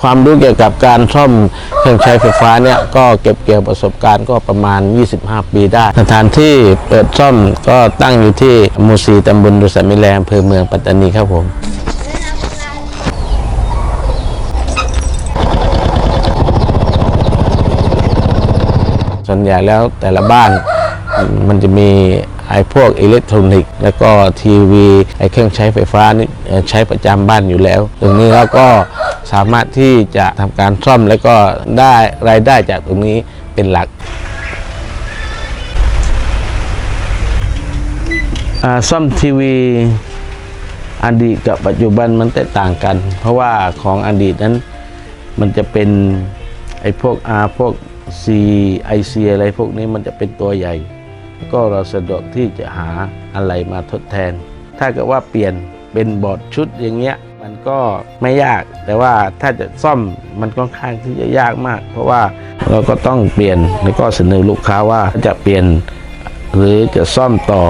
ความรู้เกี่ยวกับการซ่อมเครื่องใช้ไฟฟ้าเนี่ยก็เก็บเกี่ยวประสบการณ์ก็ประมาณ 25 ปีได้ สถานที่เปิดซ่อมก็ตั้งอยู่ที่หมูซีตำบลดุสมิแลอำเภอเมืองปัตตานีครับผมส่วนใหญ่แล้วแต่ละบ้านมันจะมี ไอ้พวกอิเล็กทรอนิกส์แล้วก็ทีวีไอ้เครื่องใช้ไฟฟ้านี่ใช้ประจำบ้านอยู่แล้ว ตรงนี้เราก็สามารถที่จะทำการซ่อมแล้วก็ได้รายได้จากตรงนี้เป็นหลักซ่อมทีวีอดีตกับปัจจุบันมันแตกต่างกัน เพราะว่าของอดีตนั้นมันจะเป็นไอ้พวก R พวก C IC อะไรพวกนี้มันจะเป็นตัวใหญ่ ก็เราสะดวกที่จะหาอะไรมาทดแทน ถ้าเกิดว่าเปลี่ยนเป็นบอร์ดชุดอย่างเงี้ยมันก็ไม่ยาก แต่ว่าถ้าจะซ่อมมันค่อนข้างที่จะยากมาก เพราะว่าเราก็ต้องเปลี่ยนแล้วก็เสนอลูกค้าว่าจะเปลี่ยนหรือจะซ่อมต่อ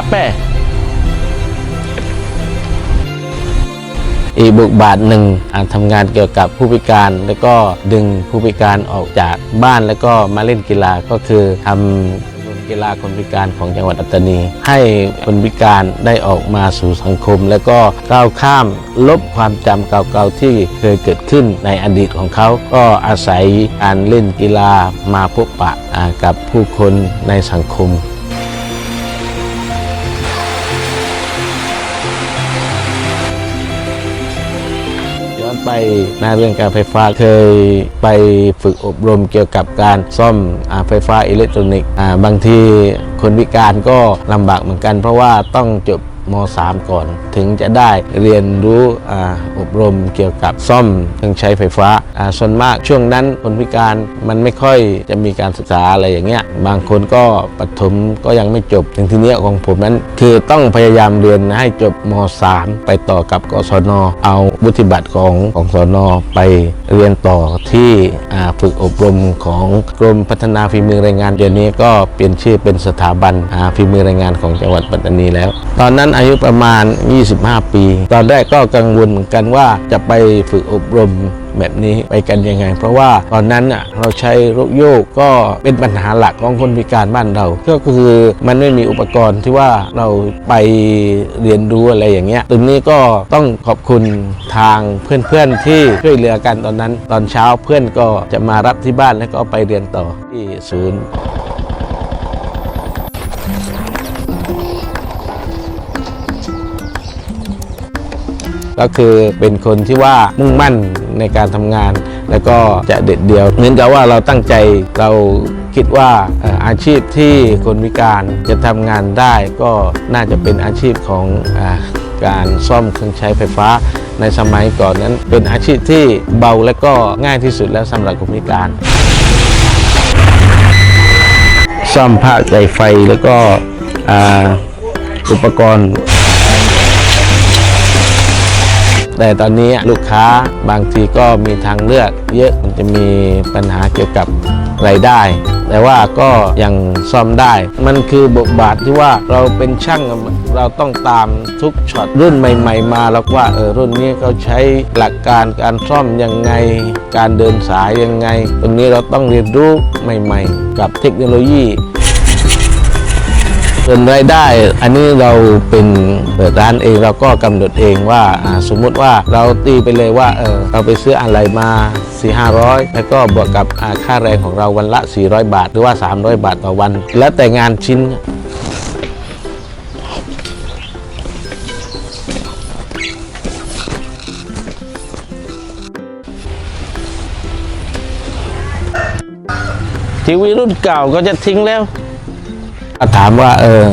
Apa? อีกบทบาทหนึ่งอ่าทำงานเกี่ยวกับผู้พิการ แล้วก็ดึงผู้พิการออกจากบ้านแล้วก็มาเล่นกีฬาก็คือทำกีฬาคนพิการของจังหวัดปัตตานี ให้คนพิการได้ออกมาสู่สังคม แล้วก็ก้าวข้ามลบความจำเก่าๆที่เคยเกิดขึ้นในอดีตของเขา ก็อาศัยการเล่นกีฬามาพบปะกับผู้คนในสังคม ไปหน้าเรื่องการไฟฟ้าเคยไปฝึกอบรมเกี่ยวกับการซ่อมอไฟฟ้าอิเล็กทรอนิกส์บางทีคนพิการก็ลำบากเหมือนกัน เพราะว่าต้องจบ ม .3 ก่อน ถึงจะได้เรียนรู้ออบรมเกี่ยวกับซ่อมเครื่องใช้ไฟฟ้าส่วนมากช่วงนั้นคนพิการมันไม่ค่อยจะมีการศึกษาอะไรอย่างเงี้ยบางคนก็ปฐมก็ยังไม่จบถึงทีเนี้ยของผมนั้น คือต้องพยายามเรียนให้จบม .3 ไปต่อกับกศนเอาวุฒิบัตรของของสนไปเรียนต่อที่ฝึกอบรมของกรมพัฒนาฝีมือแรงงานเดี๋ยวนี้ก็เปลี่ยนชื่อเป็นสถาบันฝีมือแรงงานของจังหวัดปัตตานีแล้ว ตอนนั้นอายุประมาณ 25 ปี ตอนแรกก็กังวลเหมือนกันว่าจะไปฝึกอบรมแบบนี้ไปกันยังไง เพราะว่าตอนนั้นน่ะเราใช้รถโยกก็เป็นปัญหาหลักของคนพิการบ้านเรา ก็คือมันไม่มีอุปกรณ์ที่ว่าเราไปเรียนรู้อะไรอย่างเงี้ยตรงนี้ก็ต้องขอบคุณทางเพื่อนๆที่ช่วยเหลือกันตอนนั้น ตอนเช้าเพื่อนก็จะมารับที่บ้านแล้วก็ไปเรียนต่อที่ศูนย์ ก็คือเป็นคนที่ว่ามุ่งมั่นในการทำงาน แล้วก็จะเด็ดเดียว เหมือนกับว่าเราตั้งใจเราคิดว่าอาชีพที่คนพิการจะทำงานได้ก็น่าจะเป็นอาชีพของอการซ่อมเครื่องใช้ไฟฟ้าในสมัยก่อนนั้น เป็นอาชีพที่เบาและก็ง่ายที่สุดแล้วสำหรับคนพิการ ซ่อมผ้าใส่ไฟแล้วก็ออุปกรณ์ แต่ตอนนี้ลูกค้าบางทีก็มีทางเลือก เยอะมันจะมีปัญหาเกี่ยวกับรายได้ แต่ว่าก็ยังซ่อมได้ มันคือบทบาทที่ว่าเราเป็นช่างเราต้องตามทุกช็อตรุ่นใหม่ ๆ มาแล้วว่าเออรุ่นนี้เขาใช้หลักการการซ่อมยังไง การเดินสายยังไง ตรงนี้เราต้องเรียนรู้ใหม่ ๆ กับเทคโนโลยี ส่วนรายได้ อันนี้เราเป็นเปิดร้านเองเราก็กำหนดเองว่าสมมุติว่าเราตีไปเลยว่าเออเราไปซื้ออะไรมา4 500 แล้วก็บวกกับค่าแรงของเราวันละ 400 บาท หรือว่า 300 บาทต่อวัน แล้วแต่งานชิ้นทีวีรุ่นเก่าก็จะทิ้งแล้ว ถามว่าเออ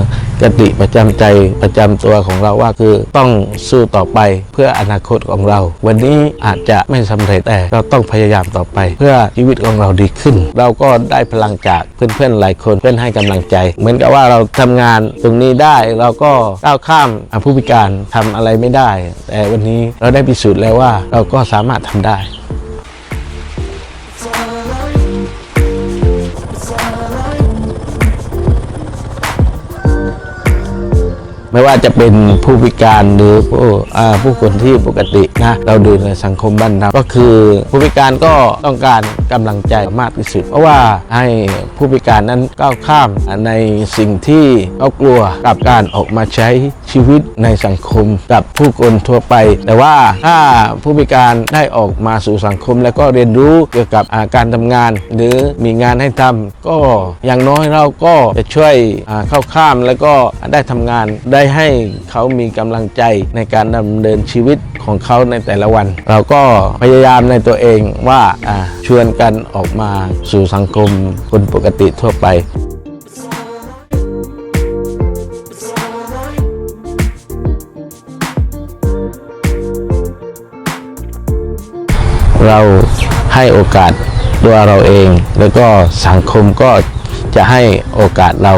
กติประจำใจประจำตัวของเราว่าคือต้องสู้ต่อไปเพื่ออนาคตของเรา วันนี้อาจจะไม่สำเร็จแต่เราต้องพยายามต่อไป เพื่อชีวิตของเราดีขึ้น เราก็ได้พลังจากเพื่อนๆหลายคนเพื่อนให้กำลังใจ เหมือนกับว่าเราทำงานตรงนี้ได้เราก็ก้าวข้ามผู้พิการทำอะไรไม่ได้ แต่วันนี้เราได้พิสูจน์แล้วว่าเราก็สามารถทำได้ ไม่ว่าจะเป็นผู้พิการหรือผู้ผู้คนที่ปกตินะเราดูในสังคมบ้านเราก็คือผู้พิการก็ต้องการกำลังใจมากที่สุด เพราะว่าให้ผู้พิการนั้นก้าวข้ามในสิ่งที่เขากลัวกับการออกมาใช้ชีวิตในสังคมกับผู้คนทั่วไป แต่ว่าถ้าผู้พิการได้ออกมาสู่สังคม แล้วก็เรียนรู้เกี่ยวกับาการทำงาน หรือมีงานให้ทำก็อย่างน้อยเราก็จะช่วยอ่าเข้าข้ามแล้วก็ได้ทำงานได้ให้เขามีกำลังใจในการดำเนินชีวิตของเขาในแต่ละวัน เราก็พยายามในตัวเองว่าอ่าชวนกันออกมาสู่สังคมคนปกติทั่วไปเราให้โอกาสตัวเราเอง แล้วก็สังคมก็จะให้โอกาสเรา